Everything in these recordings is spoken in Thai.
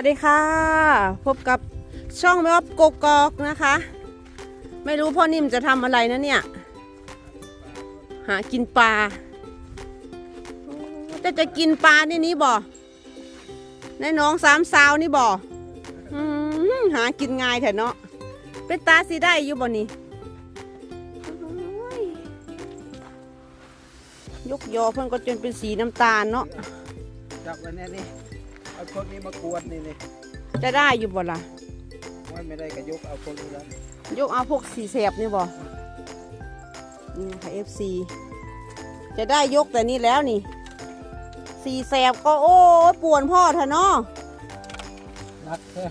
วัสดีค่ะ พบกับช่องแม่อบกกอกนะคะ ไม่รู้พ่อนิ่มจะทำอะไรนะเนี่ย หากินปลาโอ้แต่จะกินปลานี่นี่บ่ในน้องสามสาวนี่บ่อืมหากินง่ายแถอะเนาะเป็นตาสีได้อยู่บ่นี่โอ้ยยกยอเพิ่นก็จนเป็นสีน้ำตาลเนาะจับไว้แน่นี่ เอาคนนี้มากวนนี่นี่จะได้อยู่บ่ล่ะว่าไม่ได้ก็ยกเอาคนนี้แล้วยกเอาพวกสีแสบนี่บ่นี่นะคะ FC จะได้ยกแต่นี่แล้วนี่สีแสบก็โอ้ยป่วนพ่อเถอะเนาะนัดแค่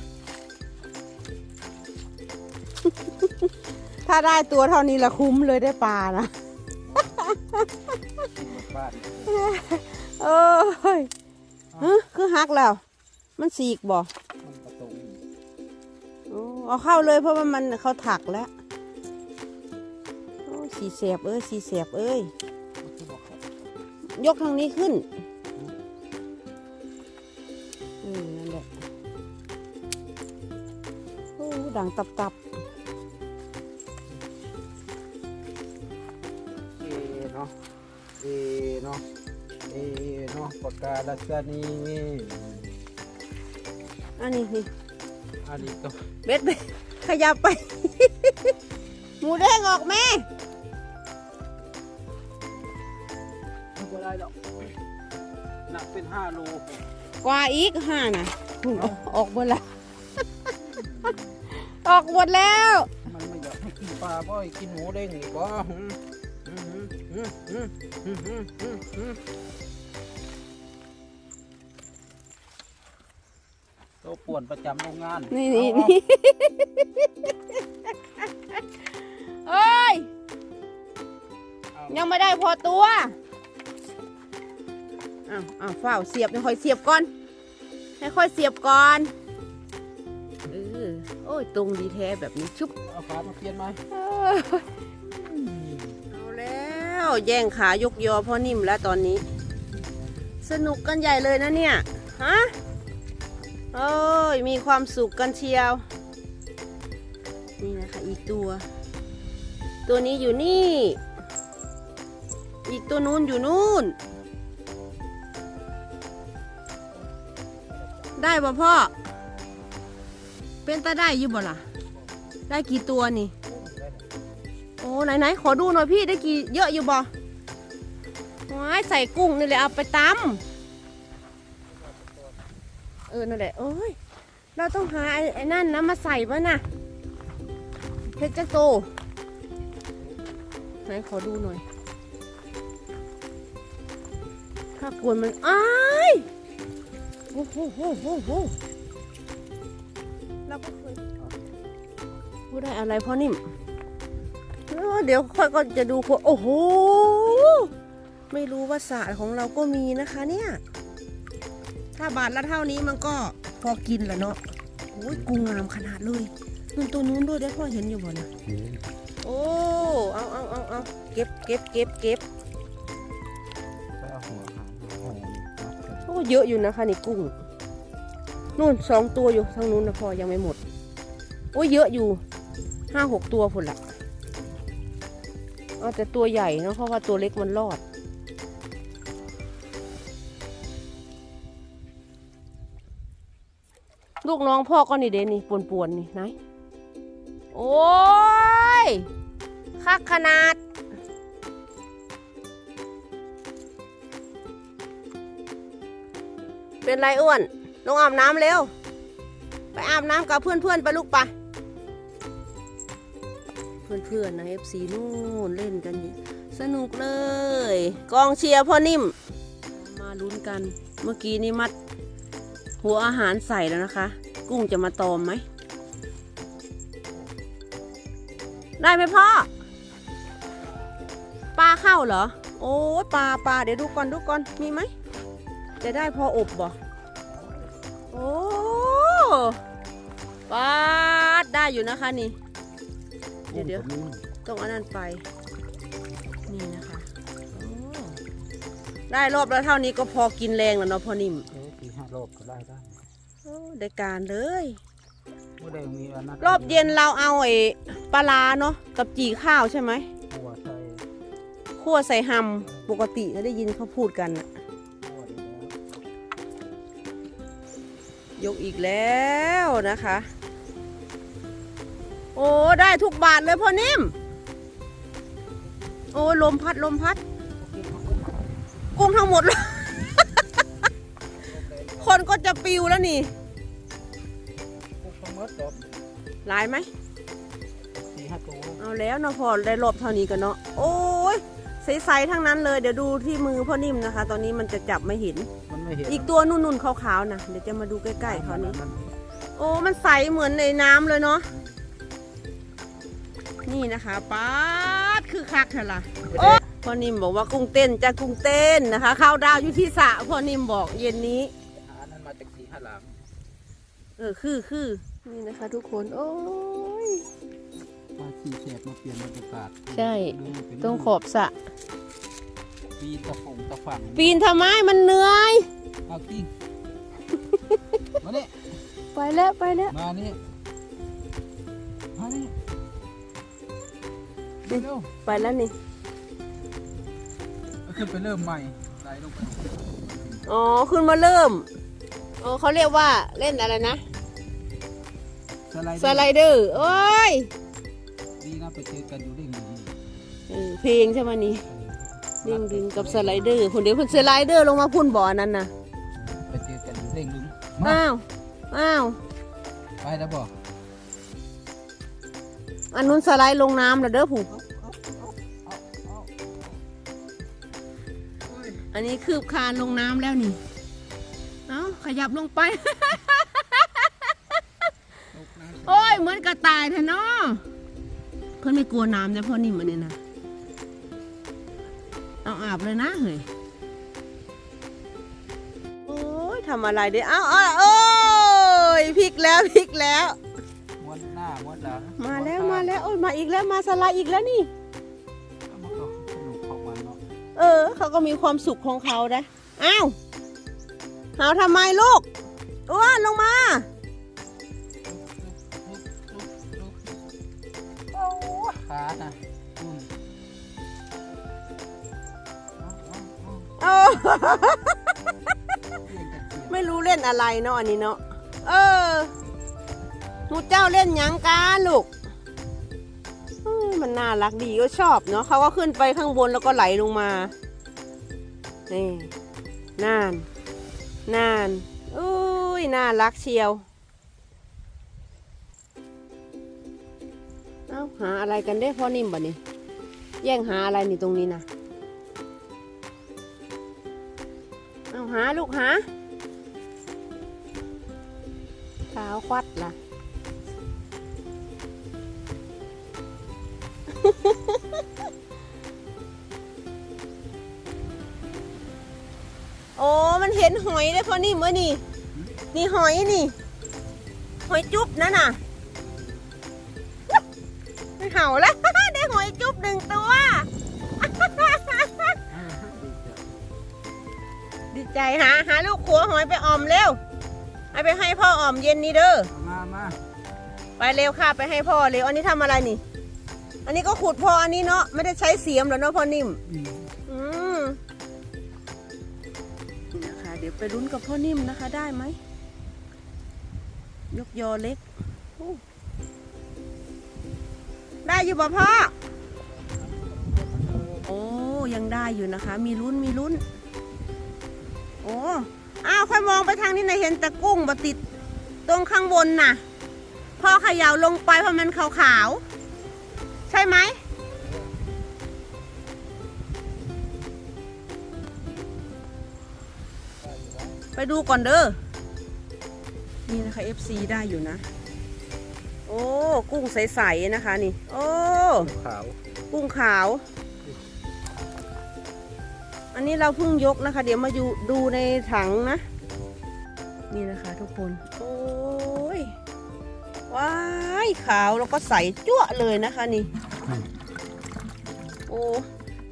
ถ้าได้ตัวเท่านี้ละคุ้มเลยได้ปลานะบ้านเอ้ย ฮะคือหักแล้ว มันสีกบ่มันประตูโอ้เอาเข้าเลยเพราะว่ามันเขาถักแล้วโอ้ยสีแสบเอ้ยสีแสบเอ้ย ยกทางนี้ขึ้นอืมนั่นแหละโอ้ดังตับตับเอเนาะเอเนาะเอเนาะ ปากกาลักษณีอันนี้นี่อันนี้ก็เบ็ดเบ็ดขยับไป หมูแดงออกแม่ไม่ได้หรอกหนักเป็นห้าโลกว่าอีกห้าน่ะหุ่นออกออกหมดแล้วออกหมดแล้ว มันไม่อยากให้กินปลาบ่อยกินหมูเด้งนี่บ่หืมหืม ตัวป่วนประจำโรงงานนี่นี่เอานี่เอ้ยเอายังไม่ได้พอตัวอ้าวอ้าวฝ้าวเสียบยังค่อยเสียบก่อน ให้ค่อยเสียบก่อนเออโอ้ยตรงดีแท้แบบนี้ชุบ เอาขามาเปลี่ยนไหมเอ้ยเอาแล้วแย่งขายกยอพ่อนิ่มแล้วตอนนี้ สนุกกันใหญ่เลยนะเนี่ย ฮะ โอ้ย มีความสุขกันเชียว นี่นะคะอีกตัว ตัวนี้อยู่นี่ อีกตัวนู้นอยู่นู่น ได้ป่ะพ่อ เป็นตาได้อยี่บ่ล่ะ ได้กี่ตัวนี่ โอ้ไหนไหนขอดูหน่อยพี่ได้กี่เยอะอยู่บ่ว้ายใส่กุ้งนี่แหละเอาไปตำ เออ นั่นแหละโอ้ย เราต้องหาไอ้นั่นนะมาใส่ป่ะนะเพชรจะโตไหนขอดูหน่อย ถ้ากวนมันอ้ายโอ้โหโอ้โหโอ้โหเราก็เคยพูดได้อะไรพ่อนิ่มเดี๋ยวค่อยก็จะดูพวกโอ้โห ไม่รู้ว่าศาสตระของเราก็มีนะคะเนี่ย ถ้าบาทละเท่านี้มันก็พอกินแหละเนาะโอ้ยกุ้งงามขนาดเลยนู่นตัวนู้นด้วยได้พ่อเห็นอยู่บ่นะโอ้เอาเอาเอาเอาเก็บเก็บเก็บเก็บโอ้โหมัดกันโอ้เยอะอยู่นะคะนี่กุ้งนู่นสองตัวอยู่ทางนู้นนะพ่อยังไม่หมดโอ้ยเยอะอยู่ห้าหกตัวผลละเอาแต่ตัวใหญ่เนาะเพราะว่าตัวเล็กมันรอด ลูกน้องพ่อก็นี่เดนี่ป่วนๆนี่ไหนโอ้ยคักขนาด เป็นไรอ้วน ลงอาบน้ำเร็ว ไปอาบน้ำกับเพื่อนๆไปลูกไปะเพื่อนๆนะเอฟซีนู่นเล่นกันสนุกเลย กองเชียร์พ่อนิ่ม มาลุ้นกัน เมื่อกี้นี่มัด หัวอาหารใส่แล้วนะคะ กุ้งจะมาตอมไหม ได้ไหมพ่อ ปลาเข้าเหรอ โอ้ปลาปลาเดี๋ยวดูก่อนดูก่อน มีไหม จะได้พออบบ่โอ้ปลาได้อยู่นะคะนี่ เดี๋ยวเดี๋ยวต้องเอันนั้นไป นี่นะคะ ได้รอบแล้วเท่านี้ก็พอกินแรงแล้วเนาะพอนิ่ม เอ๊ะปีห้ารอบก็ได้ได้เโอ้ได้การเลยหมูแดงมีอันนั้นรอบเย็นเราเอาไอ้ปลาร้าเนาะกับจีข้าวใช่ไหมหัวใส่คั่วใส่หำปกติก็ได้ยินเขาพูดกันน่ะหัวนี่แล้วยกอีกแล้วนะคะ โอ้ได้ทุกบาทเลยพ่อนิ่ม โอ้ลมพัดลมพัด กุ้งทั้งหมดเลย คนก็จะปิวแล้วนี่กุ๊กทั้งหมดดอกหลายไหมสี่ห้าตัวเอาแล้วเนาะพอได้รอบเท่านี้กันเนาะโอ้ยใสๆทั้งนั้นเลยเดี๋ยวดูที่มือพ่อนิ่มนะคะ ตอนนี้มันจะจับไม่เห็น มันไม่เห็นอีกตัวนุ่นๆขาวๆนะเดี๋ยวจะมาดูใกล้ๆเขานี้มัโอ้มันใสเหมือนในน้ำเลยเนาะนี่นะคะป๊าดคือคักเถอะล่ะโอ้พ่อนิ่มบอกว่ากุ้งเต้นจะกุ้งเต้นนะคะข้าวดาวอยู่ที่สระพ่อนิ่มบอกเย็นนี้หานั้นมาจากสี่ห้าหลัง เออคือคือนี่นะคะทุกคน โอ้ยมาสี่แฉกมาเปลี่ยนบรรยากาศใช่ดูเป็นตรงขอบสระปีนตะฟงตะฝั่งปีนทำไมมันเหนื่อย เอาจริงมาเนี่ยไปแล้วไปแล้วมานี่มานี่เร็วไปแล้วนี่เอาขึ้นไปเริ่มใหม่ไหลลงไปอ๋อ ขึ้นมาเริ่ม อ๋อเขาเรียกว่าเล่นอะไรนะ สไลด์สไลเดอร์โอ้ยดีนะไปเจอกันอยู่เด้งอยู่นี่เออเพลงใช่ไหมนี่เด้งดึงกับสไลเดอร์คนเดียวคนสไลเดอร์ลงมาพุ่นบ่อนั้นนะไปเจอกันอยู่เด้งดึงมาอ้าวอ้าวไปแล้วบอกอันนู้นสไลด์ลงน้ำแล้วเด้อผู้อันนี้คืบคานลงน้ำแล้วนี่ เอ้าขยับลงไป โอ้ยเหมือนกระต่ายแท้เนาะเพื่อนไม่กลัวน้ำแต่พ่อนิ่มอันนี้นะเอาอาบเลยนะเฮ้ยโอ้ยทำอะไรเดี๋ยวเอาเอาโอ้ยพลิกแล้วพลิกแล้วม้วนหน้าม้วนหลังมาแล้วมาแล้วโอ้ยมาอีกแล้วมาสไลด์อีกแล้วนี่มันก็สนุกของมันเนาะเออเขาก็มีความสุขของเขาได้อ้าว หาวทำไมลูกอ้วนลงมาโอ้ขาน่ะอืมเอาเอาเอาโอ้เปลี่ยนกันเปลี่ยนไม่รู้เล่นอะไรเนาะอันนี้เนาะเออหมูเจ้าเล่นหยังกันลูกเอ้ยมันน่ารักดีก็ชอบเนาะเขาก็ขึ้นไปข้างบนแล้วก็ไหลลงมา นี่นาน นานอุ้ยน่ารักเชียว เอ้าหาอะไรกันได้พ่อนิ่มบ่นี่แย่งหาอะไรนี่ตรงนี้นะเอาหาลูกหาขาวควัดล่ะ โอ้มันเห็นหอยได้พอนี่เมื่อนี่นี่หอยนี่ หอยจุ๊บนั่นน่ะไม่เห่าแล้วได้หอยจุ๊บหนึ่งตัว ดีใจหาหาลูกขัวหอยไปออมเร็วเอาไปให้พ่อออมเย็นนี้เด้อเอามามาไปเร็วค่ะไปให้พ่อเร็วอันนี้ทำอะไรนี่ อันนี้ก็ขุดพออันนี้เนาะไม่ได้ใช้เสียมแล้วเนาะพ่อนิ่มอืมอืม ไปลุ้นกับพ่อนิ่มนะคะได้ไหม ยกยอเล็ก ได้อยู่ป่พ่อ โอ้ยังได้อยู่นะคะ มีลุ้นมีลุ้น โอ้อ้าวค่อยมองไปทางนี้นะเห็นต่กุ้งมาติด ตรงข้างบนน่ะ พ่อขย่าลงไปเพราะมันขาวๆ ใช่ไหม ไปดูก่อนเด้อ นี่นะคะ FC ได้อยู่นะ โอ้ กุ้งใสๆนะคะนี่ โอ้ ขาว กุ้งขาว อันนี้เราเพิ่งยกนะคะ เดี๋ยวมาอยู่ดูในถังนะ นี่นะคะทุกคน โอ้ย ว้ายขาวแล้วก็ใสจั่วะเลยนะคะนี่ โอ้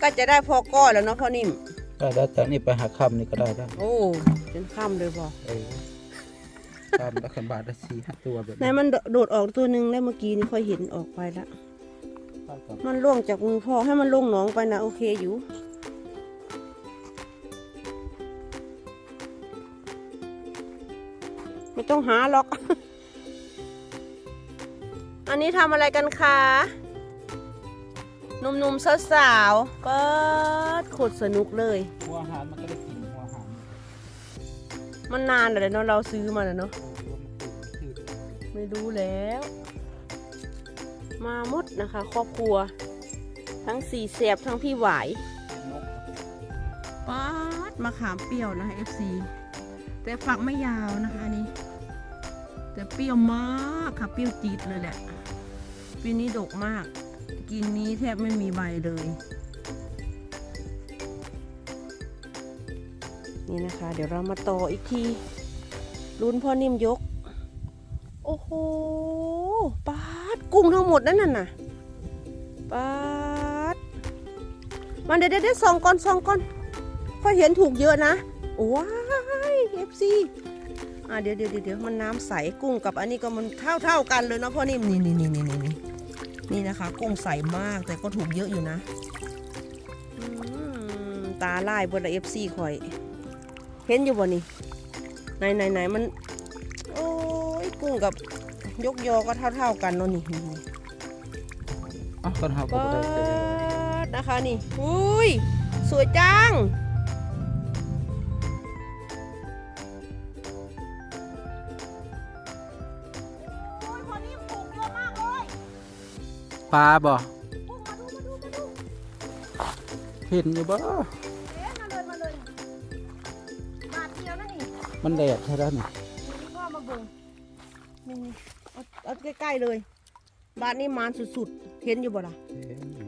ก็จะได้พอก้อนแล้วเนาะพ่อนิ่ม ได้แล้วแต่นี่ไปหาคำนี่ก็ได้ได้โอ้จนค่ำเลยบอกเออตามแล้วขันบาทได้สี่ห้าตัวแบบไหนมันโดดออกตัวหนึ่งแล้วเมื่อกี้นี่ค่อยเห็นออกไปแล้วตามกับมันล่วงจากมือพ่อให้มันลงหนองไปนะโอเคอยู่ไม่ต้องหาหรอก อันนี้ทำอะไรกันคะห นุ่มๆสาวๆเปิดโคตรสนุกเลย หัวอาหารมันก็ได้กินหัวอาหารมันนานเลยเนาะเราซื้อมาแล้วเนาะโอ้โหมันตื่นตื่นไม่รู้แล้ว มาหมดนะคะ ครอบครัว ทั้งสี่เสียบทั้งพี่หวายนกป๊าดมะขามเปรี้ยวนะคะ FC แต่ฝักไม่ยาวนะคะอันนี้แต่เปรี้ยวมากค่ะเปรี้ยวจี๊ดเลยแหละปีนี้ดกมาก กินนี้แทบไม่มีใบเลย นี่นะคะ เดี๋ยวเรามาต่ออีกทีลุ้นพ่อนิ่มยก โอ้โหปาดกุ้งทั้งหมดนั่นน่ะปาดมันเด็ดเด็ดสองก้อนสองก้อนค่อยเห็นถูกเยอะนะว้ายเอฟซีอะเดี๋ยวเดี๋ยวเดี๋ยวมันน้ำใสกุ้งกับอันนี้ก็มันเท่าเท่ากันเลยเนาะพ่อนิ่มนี่นี่นี่นี่นี่ นี่นี่นะคะ กุ้งใสมากแต่ก็ถูกเยอะอยู่นะอืมตาลายบนเอฟซีคอย เห็นอยู่บ่นี่ไหนไหนไหนมัน โอ้ยกุ้งกับยกยอก็เท่าเท่าๆกันเนาะนี่นี่นี่อะตอนเฮาก็ก็บ่ได้เจอนะคะนี่ อุ้ย สวยจัง ปลาบ่กุ้งมาดูมาดูมาดูเห็นอยู่บ่เอ๊ะมาเลยมาเลยบาทเดียวนะนี่มันแดดใช่แล้วนี่นี่ก็มาเบิ่งนี่นี่เอาเอาใกล้ๆเลย บาทนี้มานสุดๆ เห็นอยู่บ่ล่ะเห็นอยู่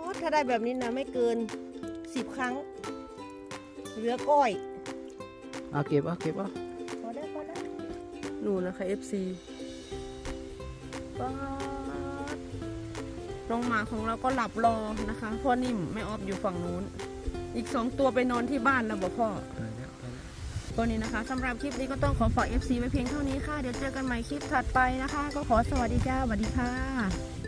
โอ้ถ้าได้แบบนี้นะไม่เกินสิบครั้ง เหลือก้อยเอาเก็บเอาเก็บเอาพอได้พอได้หนูนะคะ FC ป๊าด น้องหมาของเราก็หลับรอนะคะ พ่อนิ่มแม่ออฟอยู่ฝั่งนู้น อีกสองตัวไปนอนที่บ้านแล้วบอกพ่อไปแล้วไปแล้วตัวนี้นะคะสำหรับคลิปนี้ก็ต้องขอฝาก FC ไว้เพียงเท่านี้ค่ะ เดี๋ยวเจอกันใหม่คลิปถัดไปนะคะ ก็ขอสวัสดีจ้าสวัสดีค่ะ